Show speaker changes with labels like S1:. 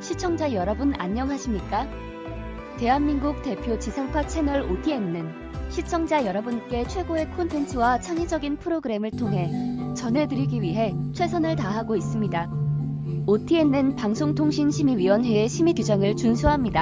S1: 시청자 여러분 안녕하십니까? 대한민국 대표 지상파 채널 OTN은 시청자 여러분께 최고의 콘텐츠와 창의적인 프로그램을 통해 전해드리기 위해 최선을 다하고 있습니다. OTN은 방송통신심의위원회의 심의 규정을 준수합니다.